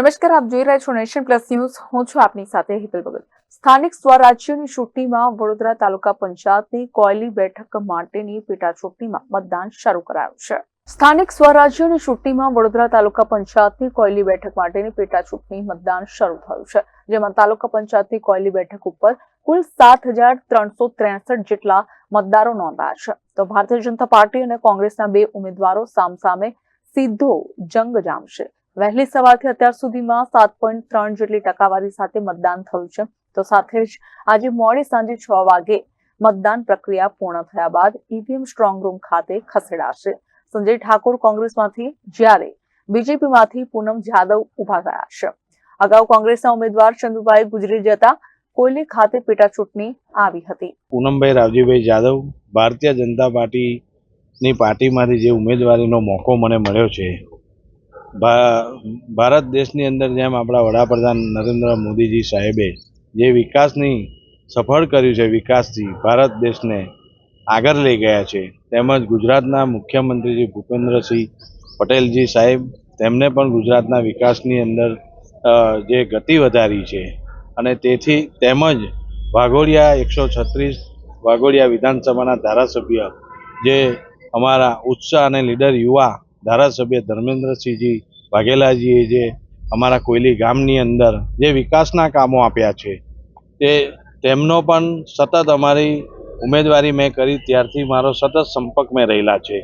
નમસ્કાર, આપ જોઈ રહ્યા છો નેશન પ્લસ ન્યૂઝ. હું છું આપની સાથે હિતલ ભગત. સ્થાનિક સ્વરાજ્યની ચૂંટણીમાં વડોદરા તાલુકા પંચાયતની કોયલી બેઠક માટેની પેટા ચૂંટણીમાં મતદાન શરૂ કરાયું છે. સ્થાનિક સ્વરાજ્યની ચૂંટણીમાં વડોદરા તાલુકા પંચાયતની કોયલી બેઠક માટેની પેટા ચૂંટણી મતદાન શરૂ થયું છે. જેમાં તાલુકા પંચાયતની કોયલી બેઠક ઉપર કુલ સાત હજાર ત્રણસો ત્રેસઠ જેટલા મતદારો નોંધાયા છે. તો ભારતીય જનતા પાર્ટી અને કોંગ્રેસના બે ઉમેદવારો સામસામે સીધો જંગ જામશે. વહેલી સવારથી અત્યાર સુધીમાં સાત પોઈન્ટ ત્રણ જેટલી ટકાવારી સાથે મતદાન થયું છે. તો સાથે જ આજે મોડી સાંજે છ વાગે મતદાન પ્રક્રિયા પૂર્ણ થયા બાદ ઈવીએમ સ્ટ્રોંગ રૂમ ખાતે ખસેડાશે. સંજય ઠાકોર કોંગ્રેસમાંથી જ્યારે બીજેપીમાંથી પૂનમ જાદવ ઊભા થયા છે. અગાઉ કોંગ્રેસના ઉમેદવાર ચંદુભાઈ ગુજરી જતા કોયલી ખાતે પેટા ચૂંટણી આવી હતી. પૂનમભાઈ રાવજીભાઈ જાદવ ભારતીય જનતા પાર્ટીની પાર્ટીમાંથી જે ઉમેદવારીનો મોકો મને મળ્યો છે ભારત દેશની અંદર જેમ આપણા વડાપ્રધાન નરેન્દ્ર મોદીજી સાહેબે જે વિકાસની સફળ કર્યું છે, વિકાસથી ભારત દેશને આગળ લઈ ગયા છે, તેમજ ગુજરાતના મુખ્યમંત્રીજી ભૂપેન્દ્રસિંહ પટેલજી સાહેબ, તેમને પણ ગુજરાતના વિકાસની અંદર જે ગતિ વધારી છે અને તેથી તેમજ વાઘોડિયા એકસો છત્રીસ, વાઘોડિયા વિધાનસભાના ધારાસભ્ય જે અમારા ઉત્સાહ અને લીડર યુવા ધારાસભ્ય ધર્મેન્દ્રસિંહજી વાઘેલાજીએ જે અમારા કોયલી ગામની અંદર જે વિકાસના કામો આપ્યા છે, તે તેમનો પણ સતત અમારી ઉમેદવારી મેં કરી, ત્યારથી મારો સતત સંપર્ક મેં રહેલા છે.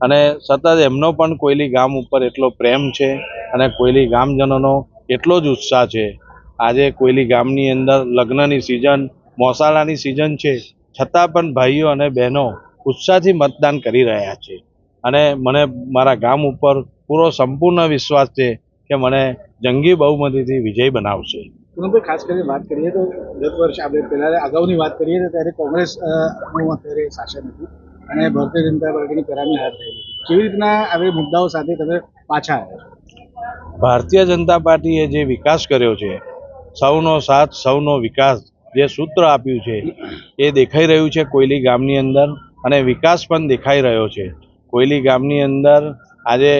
અને સતત એમનો પણ કોયલી ગામ ઉપર એટલો પ્રેમ છે અને કોયલી ગામજનોનો એટલો જ ઉત્સાહ છે. આજે કોયલી ગામની અંદર લગ્નની સિઝન મોસાળાની સિઝન છે, છતાં પણ ભાઈઓ અને બહેનો ઉત્સાહથી મતદાન કરી રહ્યા છે. અને મને મારા ગામ ઉપર પૂરો સંપૂર્ણ વિશ્વાસ છે કે મને જંગી બહુમતીથી વિજય બનાવશે. પૂનમભાઈ ખાસ કરીને વાત કરીએ તો ગત વર્ષ આપણે પહેલા અગાઉની વાત કરીએ તો ત્યારે કોંગ્રેસ અત્યારે શાસન હતું અને ભારતીય જનતા પાર્ટીની કરારની હાર થઈ હતી. કેવી રીતના આવી મુદ્દાઓ સાથે તમે પાછા આવ્યા ભારતીય જનતા પાર્ટીએ જે વિકાસ કર્યો છે સૌનો સાથ સૌનો વિકાસ જે સૂત્ર આપ્યું છે એ દેખાઈ રહ્યું છે કોયલી ગામની અંદર અને વિકાસ પણ દેખાઈ રહ્યો છે. કોયલી ગામની અંદર આજે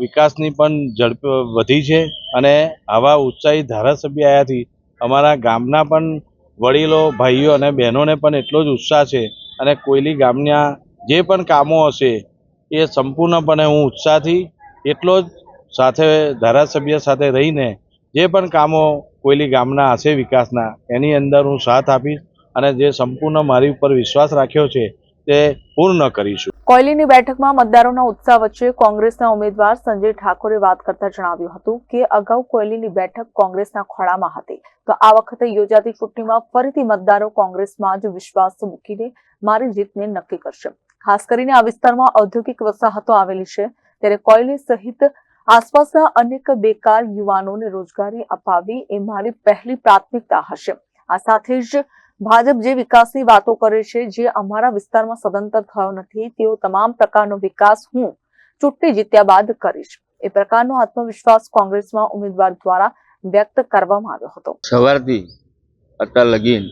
વિકાસની પણ ઝડપ વધી છે અને આવા ઉત્સાહી ધારાસભ્ય આવ્યાથી અમારા ગામના પણ વડીલો, ભાઈઓ અને બહેનોને પણ એટલો જ ઉત્સાહ છે અને કોયલી ગામના જે પણ કામો હશે એ સંપૂર્ણપણે હું ઉત્સાહથી એટલો જ સાથે ધારાસભ્ય સાથે રહીને જે પણ કામો કોયલી ગામના હશે વિકાસના, એની અંદર હું સાથ આપીશ અને જે સંપૂર્ણ મારી ઉપર વિશ્વાસ રાખ્યો છે તે પૂર્ણ કરીશું. કોયલીની બેઠકમાં મતદારોના ઉત્સાહ વચ્ચે કોંગ્રેસના ઉમેદવાર સંજય ઠાકોરે વાત કરતા જણાવ્યું હતું કે અગાઉ કોયલીની બેઠક કોંગ્રેસના ખોળામાં હતી. તો આ વખતે યોજાતી ચૂંટણીમાં ફરીથી મતદારો કોંગ્રેસમાં જ વિશ્વાસ મૂકીને મારી જીતને નક્કી કરશે. ખાસ કરીને આ વિસ્તારમાં ઔદ્યોગિક વસાહતો આવેલી છે. ત્યારે કોયલી સહિત આસપાસના અનેક બેકાર યુવાનોને રોજગારી અપાવી એ મારી પહેલી પ્રાથમિકતા હશે. આ સાથે જ ભાજપ જે વિકાસની વાતો કરે છે, જે અમારા વિસ્તારમાં સદંતર થયો નથી, તેઓ તમામ પ્રકારનો વિકાસ હું ચૂંટણી જીત્યા બાદ કરીશ. એ પ્રકારનો આત્મવિશ્વાસ કોંગ્રેસમાં ઉમેદવાર દ્વારા વ્યક્ત કરવામાં આવ્યો હતો. સવારથી અત્યાર લગીન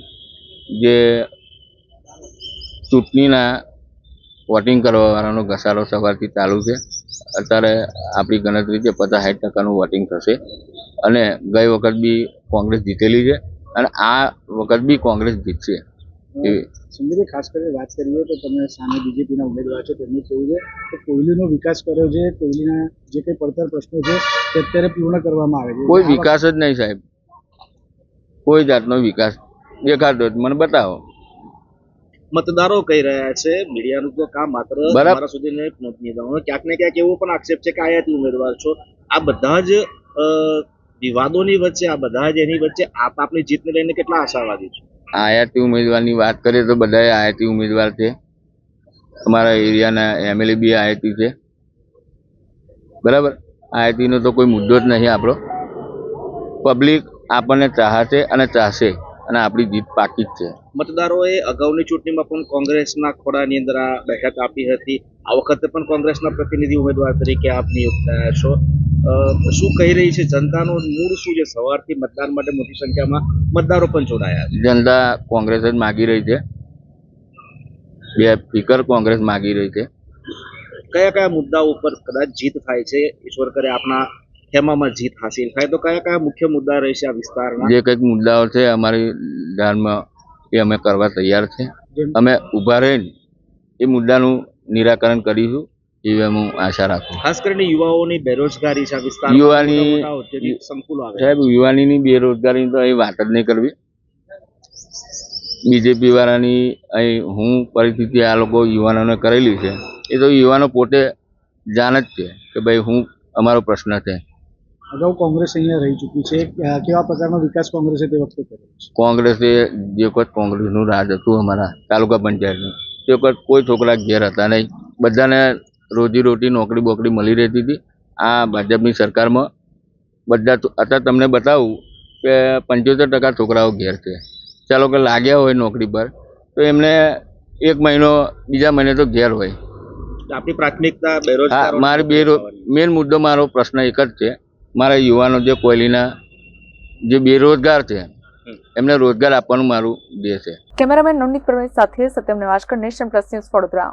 જે ચૂંટણીના વોટિંગ કરવાનો ઘસારો સવારથી ચાલુ છે, અત્યારે આપણી ગણતરી છે પચાસ સાઠ ટકાનું વોટિંગ થશે અને ગઈ વખત બી કોંગ્રેસ જીતેલી છે. અને આ વખત બી કોંગ્રેસ જીતશે. એવી ખાસ કરીને વાત કરીએ તો તમે સામે બીજેપીના ઉમેદવાર છો તેમનું કેવું છે કે કોયલીનો વિકાસ કર્યો છે કોયલીના જે કંઈ પડતર પ્રશ્નો છે તે અત્યારે પૂર્ણ કરવામાં આવે છે. કોઈ વિકાસ જ નહીં સાહેબ. કોઈ જાતનો વિકાસ. દેખાતો જ મને બતાવો. મતદારો કહી રહ્યા છે મીડિયાનું તો કામ માત્ર. તમારા સુધી નહીં પહોંચી ક્યાંક ને ક્યાંક એવો પણ આક્ષેપ છે કે આયાતી ઉમેદવાર છો. આ બધા જ અ, વિવાદોની વચ્ચે આ બધા જ એની વચ્ચે આપ આપની જીતને લઈને કેટલા આશાવાદી છો? આયાતી ઉમેદવારની વાત કરીએ તો બધા આયાતી ઉમેદવાર છે. અમારા એરિયાના એમએલએ બી આયાતી છે. બરાબર? આયાતીનો તો કોઈ મુદ્દો જ નહીં આપણો. પબ્લિક આપણને ચાહશે અને ચાહશે અને આપણી જીત પાકી જ છે. મતદારોએ અગાઉની ચૂંટણીમાં પણ કોંગ્રેસના ખોડાની અંદર આ બેઠક આપી હતી. આ વખતે પણ કોંગ્રેસના પ્રતિનિધિ ઉમેદવાર તરીકે આપ નિયુક્ત થયા છો. શું કહી રહી છે જનતાનો મૂળ શું છે? સવારથી મતદાન માટે મોટી સંખ્યામાં મતદારો પણ જોડાયા છે. જનતા કોંગ્રેસ જ માગી રહી છે. બે સ્પીકર કોંગ્રેસ માગી રહી છે. કયા કયા મુદ્દાઓ ઉપર કદાચ જીત થાય છે? ઈશ્વર કરે આપના ખેમામાં જીત હાસિલ થાય. તો કયા કયા મુખ્ય મુદ્દા રહેશે આ વિસ્તારના? જે કંઈક મુદ્દાઓ છે અમારી ધ્યાનમાં એ અમે કરવા તૈયાર છે. અમે ઊભા રહીને એ મુદ્દાનું નિરાકરણ કરીશું. એવી હું આશા રાખું. ખાસ કરીને યુવાઓની બેરોજગારી છે આ યુવાની- મોટા મોટા ઔદ્યોગિક સંકુલો આવે સાહેબ યુવાનીની બેરોજગારી તો અહીં વાત જ નહીં કરવી. બીજેપી વાળાની અહીં હું પરિસ્થિતિ આ લોકો યુવાનોને કરેલી છે. એ તો યુવાનો પોતે જાણ જ છે કે ભાઈ હું અમારો પ્રશ્ન છે. અગાઉ કોંગ્રેસ અહીંયા રહી ચૂકી છે. કેવા પ્રકારનો વિકાસ કોંગ્રેસે તે વખતે કર્યો છે? કોંગ્રેસે જે વખત કોંગ્રેસનું રાજ હતું અમારા તાલુકા પંચાયતનું તે વખત કોઈ છોકરા ઘેર હતા નહીં. બધાને રોજી રોટી નોકરી બોકરી મળી રહેતી હતી. આ ભાજપની સરકારમાં બધા અત્યારે તમને બતાવું કે પંચોતેર ટકા છોકરાઓ ઘેર છે. ચાલો કે લાગ્યા હોય નોકરી પર તો એમને એક મહિનો બીજા મહિને તો ઘેર હોય. આપણી પ્રાથમિકતા હા બેરોજગાર મારી બે મેન મુદ્દો મારો પ્રશ્ન એક જ છે. મારા યુવાનો જે કોયલીના જે બેરોજગાર છે એમને રોજગાર આપવાનું મારું ધ્યેય છે. કેમેરામેન નવનીત પ્રવીણ સાથે સત્યમ નેવાશકર નેશન પ્લસ ન્યૂઝ વડોદરા.